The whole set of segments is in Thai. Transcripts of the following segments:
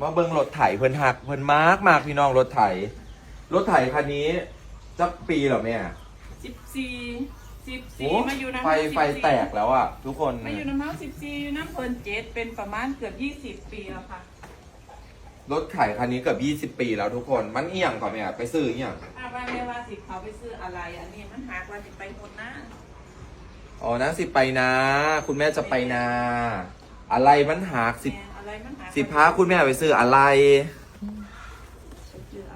มาเบิ่งรถไถเพิ่นหักเพิ่นมากมากพี่น้องรถไถ รถไถคันนี้จักปีเหรอแม่สิบสี่สิบโอ้สี่มาอยู่น้ำไฟเฮาไฟแตกแล้วอะ ทุกคน มาอยู่น้ำเฮาสิบสี่อยู่น้ำเพลินเจ็ดเป็นประมาณเกือบยี่สิบปีแล้วค่ะรถไถคันนี้เกือบ 20 ปีแล้วทุกคน มันเอียงก่อนแม่ไปซื้อเอียงถ้าว่าแม่ว่าสิเขาไปซื้ออะไร อันนี้มันหากว่าจะไปหมดนะอ๋อนะสิไปนะ คุณแม่จะไปนา อะไรมันหักสิแม่อะไรมันหาสิพาคุณแม่ไปซื้ออะไร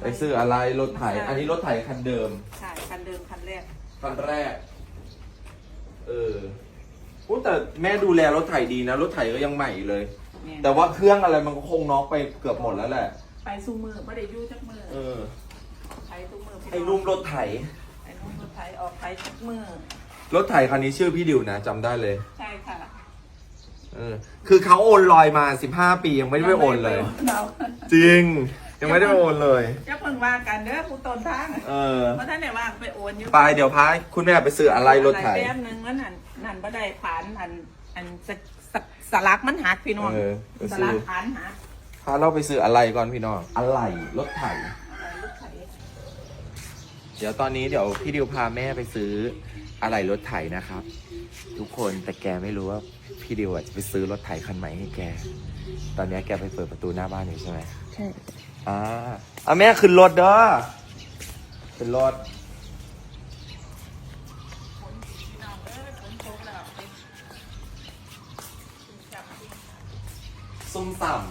ไปไปซื้ออะไรรถไถ อันนี้รถไถคันเดิม ใช่คันเดิมคันแรก คันแรก เออพูดแต่แม่ดูแลรถไถดีนะ รถไถก็ยังใหม่อยู่เลยแม่แต่ว่าเครื่องอะไรมันก็คงน็อกไปเกือบหมดแล้วแหละ ไปซูมือไม่ได้อยู่จักมือเออ ไปซูมือพี่ไอ้นุ่มรถไถ ไอ้นุ่มรถไถออกไปจักมือรถไถคันนี้ชื่อพี่ดิวนะจำได้เลย ใช่ค่ะ เออคือเขาโอนลอยมาสิบห้าปียังไม่ได้ไปโอนเลยเราจริง ยังไม่ได้ไปโอนเลย จะเพิ่งว่ากันเด้อผู้ต้นทางเออเพราะท่านไหนว่างไปโอนอยู่ไปเดี๋ยวพาคุณแม่ไปซื้ออะไรรถไถ แป๊บนึงแล้วนั่นนั่นบ่ได้ผ่านอันอันสสสลักมันหักพี่น้องเออไปสซื้ลัอกผ่านหักพาเราไปซื้ออะไรก่อนพี่น้องอะไรรถไถ อะไรลูกไถเดี๋ยวตอนนี้เดี๋ยวพี่ดิวพาแม่ไปซื้ออะไรรถไถนะครับ ทุกคนแต่แกไม่รู้ว่า พี่ดิวอะจะไปซื้อรถไถคันใหม่ให้แก ตอนนี้แกไปเปิดประตูหน้าบ้านอยู่ใช่ไหมใช่อ่าอะแม่ขึ้นรถเด้อขึ้นรถพี่น้องเอ้ยฝนตกแล้วไปจับซุ่มต่ำ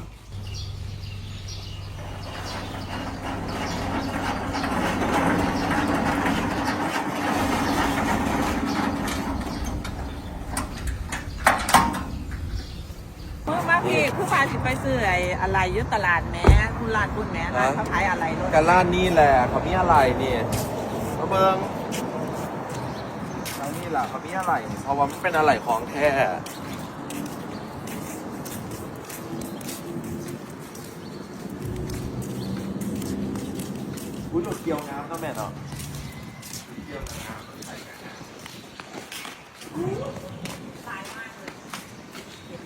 เมื่อมาพี่ผู้พา สิไปซื้อไอ้อะไรอยุตลาดแหม่คุณร้านคุณแหม่ร้านเขาขายอะไรรถกันล้านนี่แหละเขามีอะไรนี่มาเบิงแล้วนี่แหละเขามีอะไรนี่เพราะว่ามันเป็นอะไรของแท้อุ้ยหลุดเกี่ยวน้ำเนาะแม่เนาะเกี่ยวน้ำใส่กันนะ ตายมากเลย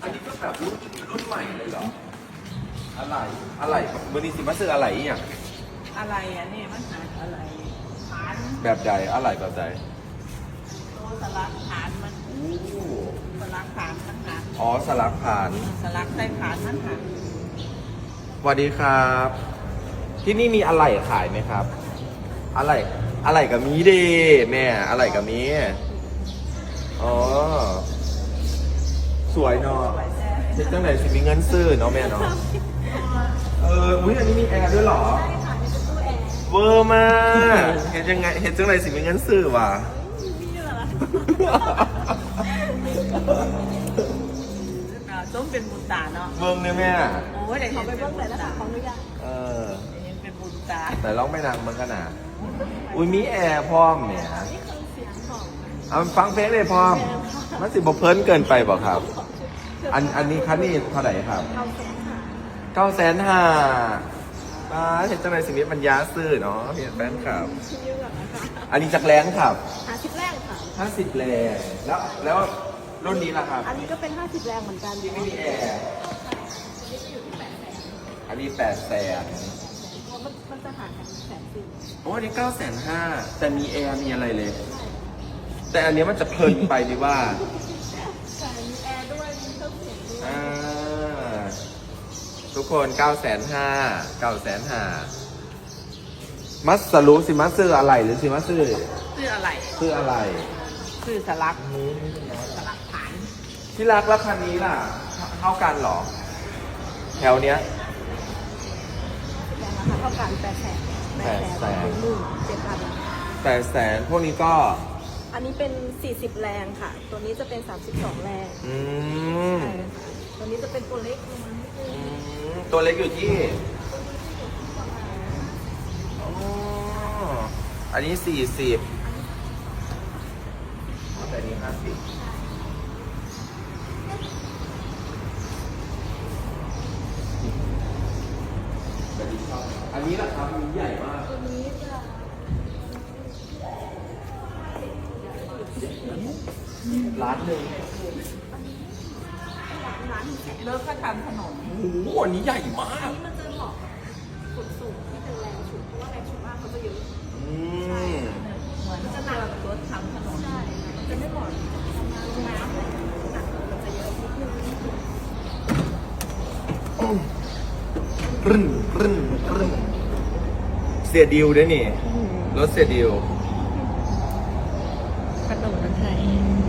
อันนี้ก็แบบรุ่นรุ่นใหม่ เลยเหรอ อะไร อะไรวันนี้สิมาซื้ออะไรอีกอย่างอะไรอะนี่มันหาอะไรฐานแบบใดอะไรแบบใดตัวสลักฐานมันอู้สลักฐานมันหักอ๋อสลักผ่าน สลักใส่ฐานมันหักสวัสดีครับ ที่นี่มีอะไรขายไหมครับ อะไร อะไรกับมีเดีแม่ อะไรกับมี อ๋อ สวยเนาะ เช็คจังไหนสิมีเงินซื้อเนาะแม่เนาะเอออุ้ยอันนี้มีแอร์ด้วยเหรอเวอร์มากเห็นยังไงเห็นจังไหนสิมีเงินซื้อว่ะต้มเป็นบุญตาเนาะเบิ่งเนี่ยแม่โอ้ยเดี๋ยวเขาไปเบิ่งเลยนะคะเขาไม่ยากเออเห็นเป็นบุญตาแต่ร้องไม่นางมันขนาดอุ้ยมีแอร์พร้อมเนี่ยนี่คือเสียงของเอาฟังเพลงเลยพร้อมมันสิบเพลินเกินไปบ่ครับ อันอันนี้คันนี้เท่าไหร่ครับเราแสนหาเก้าแสนห้าป้าเห็นจังไรสิมิปัญญาซื้อเนาะเห็นแฟนครับ ชิ้นเยอะนะคะอันนี้จากแรงครับหาสิบแรงค่ะ ห้าสิบแรงแล้วแล้วรุ่นนี้ล่ะครับอันนี้ก็เป็นห้าสิบแรงเหมือนกันที่ไม่มีแอร์อันนี้แปดแสนมันมันจะห่างกันแสนสี่โอ้อันนี้เก้าแสนห้าแต่มีแอร์มีอะไรเลย แต่อันเนี้ยมันจะเพลินไปดีว่า แต่มีแอร์ด้วย มีเครื่องเสียงด้วย อ่าทุก คนเก้าแสนห้าเก้าแสนห้ามัสสรุสิมัสซื้ออะไรหรือสิมัสซื้อซื้ออะไรซื้ออะไรซื้อสลักสลักฐานที่รักแล้วคันนี้ล่ะ เท่าเท่ากันเหรอ แถวเนี้ยแรงราคาเท่ากันแปดแสนแปดแสน ถึงหมื่นเจ็ดพันแต่แสนพวกนี้ก็ อันนี้เป็นสี่สิบแรงค่ะ ตัวนี้จะเป็นสามสิบสองแรงอืม ใช่ค่ะตัวนี้จะเป็นตัวเล็กลงมานิดนึอืงม ตัวเล็กอยู่ที่อ๋ออันนี้สี่สิบแต่นี้ห้าสิบอันนี้ราคามันใหญ่มากตัวนี้จะล้านหนึ่ง นล้านถึงแสนเลิกก็ทำถนนโอ้โหอันนี้ใหญ่มาอันก นี้มันจะเหมาะกับขนส่งที่เป็นแรงฉุดเพราะว่าแรงฉุดมากเขาจะเยอะอืมเหมือนจะหนักรถทำถนนใช่ค่ะมันจะไม่เหมาะกับทำงานโรงน้ำอะไรอย่างเงี้ยหนักมันจะเยอะนิดนึงรึ่นรึ่นรึ่นเสียดิวด้วยนี่ รถเสียดิวขนมมันไทย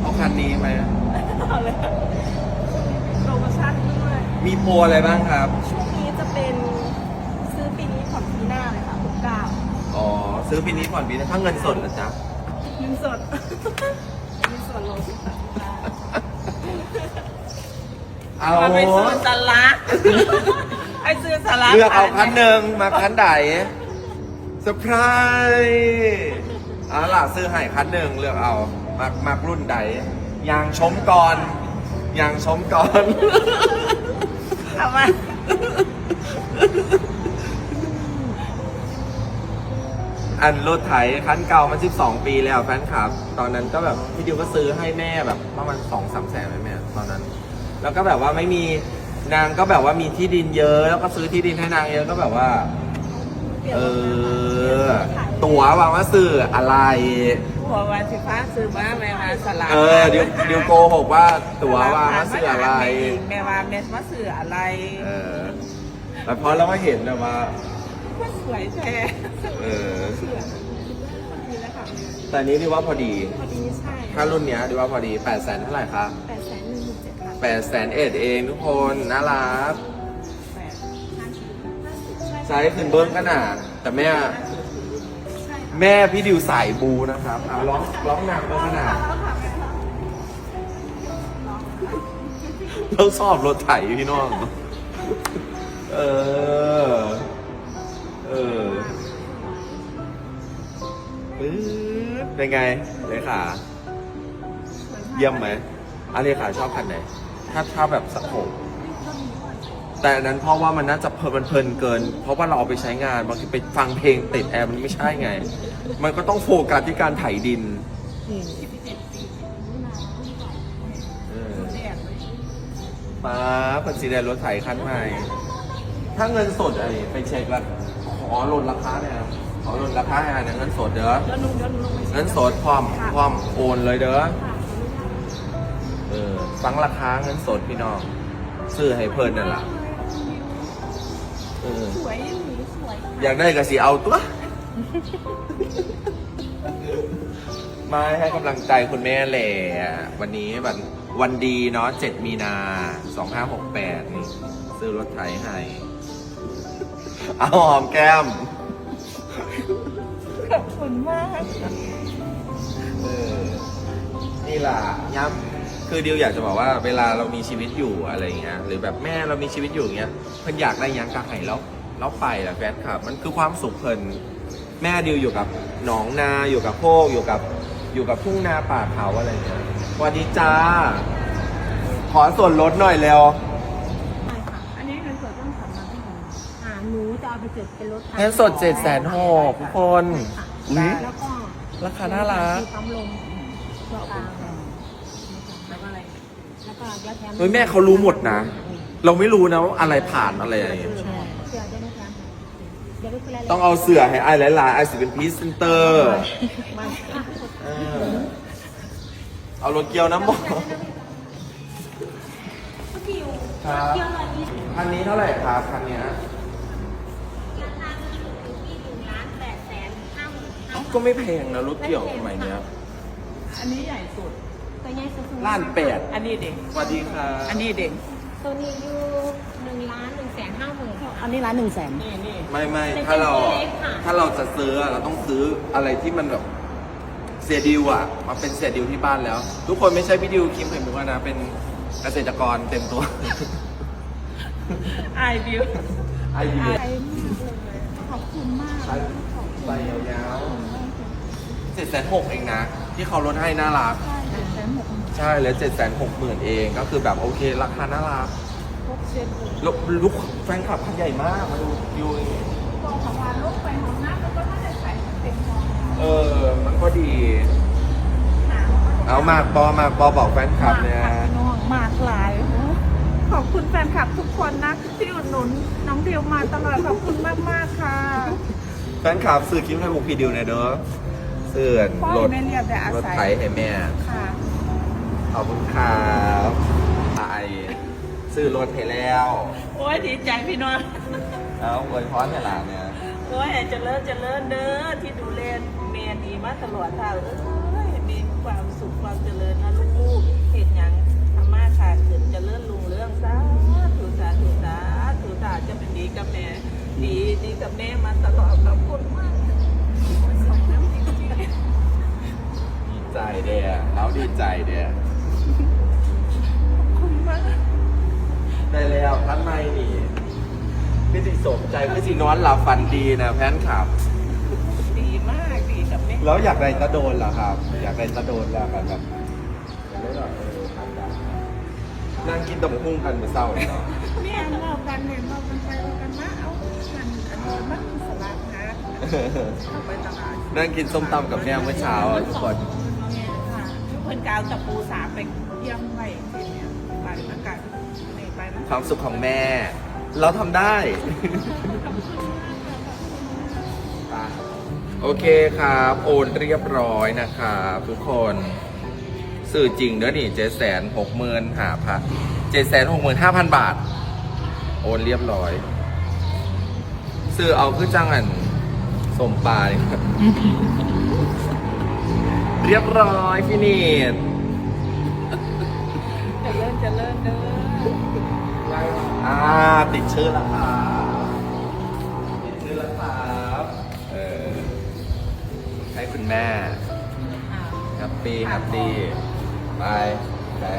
เอาคันนี้ไหมโมีโปรอะไรบ้างครับ ช่วงนี้จะเป็นซื้อปีนี้ผ่อนปีหน้าเลยค่ะหกเก้าอ๋อ ซื้อปีนี้ผ่อนปีหนะถ้าเงินสดนะจ๊ะ เงินสดมีส่วนลดค่ะเอามาไปซื้อสลัดไอซื้อสลัดเลือกเอาคันหนึ่งมาคันใดเซอร์ไพรส์เอาล่ะซื้อให้คันหนึ่งเลือกเอามักมักรุ่นใดยางชมก่อนยางชมก่อน ทำไมอันรถไถคันเก่ามัน12 ปีแล้วแฟนคลับ ตอนนั้นก็แบบพี่ดิวก็ซื้อให้แม่แบบประมาณสองสามแสนไหมแม่ตอนนั้น แล้วก็แบบว่าไม่มีนางก็แบบว่ามีที่ดินเยอะ แล้วก็ซื้อที่ดินให้นางเยอะก็แบบว่า เปลี่ยนเอรถนะคะอตั๋ววางว่าซื้ออะไร หัววันสิฟ้าซื้อมาแม่มาสลัดเออดิวดิวโกหกว่าตั๋ววางว่าซื้ออะไร แม่ว่าแม่ว่าซื้ออะไรเออแต่พอเรามาเห็นแบบว่าก็สวยแท้เออเชื่อพอดีแล้วค่ะแต่อันนี้ดิวว่าพอดี พอดีใช่ถ้ารุ่นเนี้ยดิวว่าพอดี8แสนเท่าไหร่คะแปดแสนหนึ่งหมื่นเจ็ดพัน 8แสนเอ็ดเองทุกคนน่ารัก ใช้ขึ้นเบิ้งขนาดแต่แม่ แม่พี่ดิวสายบูนะครับร้องร้องหนักเบิ้งขนาดเราชอบรถไถพี่น้อง เออ เออปึ๊ดเป็นไงเลขาเยี่ยมไหมอะเลขาชอบคันไหน ถ้าชอบแบบสโคป แต่อันนั้นเพราะว่ามันน่าจะเพลินมันเพลินเกิน เพราะว่าเราเอาไปใช้งานบางทีไปฟังเพลงติดแอร์มันไม่ใช่ไง มันก็ต้องโฟกัสที่การไถดินเออแดงเลยป้าเป็นสีแดงรถไถคันใหม่ ถ้าเงินสดอะไรไปเช็คแล้วขอลดราคาเนี่ยครับขอลดราคาให้นะเงินสดเด้อแล้วนุ่งแล้วนุ่งลงไปเงินสดพร้อมพร้อมโอนเลยเด้อค่ะเออฟังราคาเงินสดพี่น้องซื้อให้เพิ่นนั่นแหละเออ สวยหนูสวยอยากได้ก็สิเอาตัว มาให้กำลังใจคุณแม่แหละวันนี้วันวันดีเนาะ7มีนา2568นี่ซื้อรถไถให้เอาหอมแก้ม ขอบคุณมาก เออ นี่ล่ะย้ำ คือดิวอยากจะบอกว่าเวลาเรามีชีวิตอยู่อะไรอย่างเงี้ยหรือแบบแม่เรามีชีวิตอยู่อย่างเงี้ยเพิ่นอยากได้หยังกะไห้แล้วแล้วไปแหละแฟนคลับ มันคือความสุขเพิ่นแม่ดิวอยู่กับหนองนาอยู่กับโพกอยู่กับอยู่กับทุ่งนาป่าเขาอะไรอย่างเงี้ยสวัสดีจ้า ขอส่วนลดหน่อยเร็วใช่ค่ะ อันนี้เงินสดต้องทำมาที่ไหนอ่าหนูจะเอาไปจดเป็นรถไถเงินสดเจ็ดแสนหกทุกคนค่ะอุ๊ย แล้วก็ราคาน่ารัก มีปั๊มลมตัวกลาง แล้วก็อะไรแล้วก็ยอดแถมเฮ้ยแม่เขารู้หมดนะ เราไม่รู้นะว่าอะไรผ่านอะไรอะไรอย่างเงี้ย ใช่เสือได้ไหมคะเดี๋ยวไปคุยรายละเอียดต้องเอาเสือให้ไอ้หลายๆไอ้สิเป็นพรีเซนเตอร์มาอะเออเอารถเกียวน้ำบอกคิวครับเที่ยวร้อยยี่สิบคันนี้เท่าไหร่ครับคันเนี้ยราคาจะอยู่ที่หนึ่งล้านแปดแสนห้าหมื่นห้าก็ไม่แพงนะรถเกี่ยวสมัยเนี้ย อันนี้ใหญ่สุด ตัวใหญ่สุดๆล้านแปดอันนี้เด็กสวัสดีครับอันนี้เด็กตัวนี้อยู่หนึ่งล้านหนึ่งแสนห้าหมื่นอันนี้ล้านหนึ่งแสนนี่นี่ ไม่ไม่เป็นถ้าเราตัวเล็กค่ะ ถ้าเราจะซื้ออะเราต้องซื้ออะไรที่มันแบบเสียดิวอะมาเป็นเสียดิวที่บ้านแล้ว ทุกคนไม่ใช่พี่ดิวคิมไข่มุกแล้วนะเป็นเกษตรกรเต็มตัว ไอบิวไอเดียขอบคุณมากใส่ใส่ยาวๆเจ็ดแสนหกเองนะ ที่เขาลดให้น่ารักแสนหก ใช่เหลือเจ็ดแสนหกหมื่นเองก็คือแบบโอเค ราคาน่ารักหกเซนลุกลุกแฟนคลับคันใหญ่มากมาดูดิวอย่างงี้บอกของวานลูกไปห้องน้ำแล้วก็ถ้าจะใส่เต็มห้องเออ มันก็ดีหนาวเอามากปอมากปอบอกแฟนคลับเนี่ยน้องมากหลายขอบคุณแฟนคลับทุกคนนะ ที่อุดหนุนน้องดิวมาตลอดขอบคุณมากมากๆค่ะแฟนคลับซื้อคลิปให้พวกพี่ดิวหน่อยเด้อซื้อพ่อรถแม่เรียบแต่อารถศัไถยให้แม่ค่ะข อบคุณครับไทยซื้อรถให้แล้ว โอ้ยดีใจพี่น้องแล้วอวยพรให้หลานเนี่ย โอ้ยเจริญเจริญเด้อที่ดูแลเมียดีมาตลอดค่ะเอ้ยมีความสุขความเจริญนะลูกๆเห็นอย่างธรรมะค่ะขึ้นเจริญลุงเรื่องสาธุสาธุสาธุสาธุจะเป็นดีกับแม่ดีดีกับแม่มาตลอดขอบคุณมากสองน้ำจริงดีใจเด้อแล้วดีใจเด้อๆขอบ คุณมากได้แล้วท่านไม่นี่พี่สิสมใจพี่สินอนหลับฝันดีนะแฟนคลับ ดีมากดีกับแม่แล้วอยากได้ตะโดนเหรอครับ อยากได้ตะโดนแล้วกันแบบไม่หรอกเออทำได้นั่งกินตะมหุ้งกันเมื่อเช้าเนี่ยเนาะแม่เรากันเห็นเรากันไปเรากันมาเอามันอันนี้มันสลัดนะเข้าไปตลาดนั่งกินส้มตำกับแม่เมื่อเช้าอะทุกคน เนี่นกาวตะปูสามไปเยี่ยมไปที่เนี่ยไปอากาศในไปนะความสุขของแม่ เราทำได้ โอเคครับ โอนเรียบร้อยนะครับทุกคน สื่อจริงเด้อนี่เจ็ดแสนหกหมื่นหาพันเจ็ดแสนหกหมื่นห้าพันบาท โอนเรียบร้อย สื่อเอาคือจังอันสมปลานี่ครับ เรียบร้อยพี่นีดจะเริ่มจะเริ่มเด้ออ่าติดชื่อแล้วครับติดชื่อแล้วครับเออให้คุณแม่อ่าแฮปปี้แฮปปี้บายบาย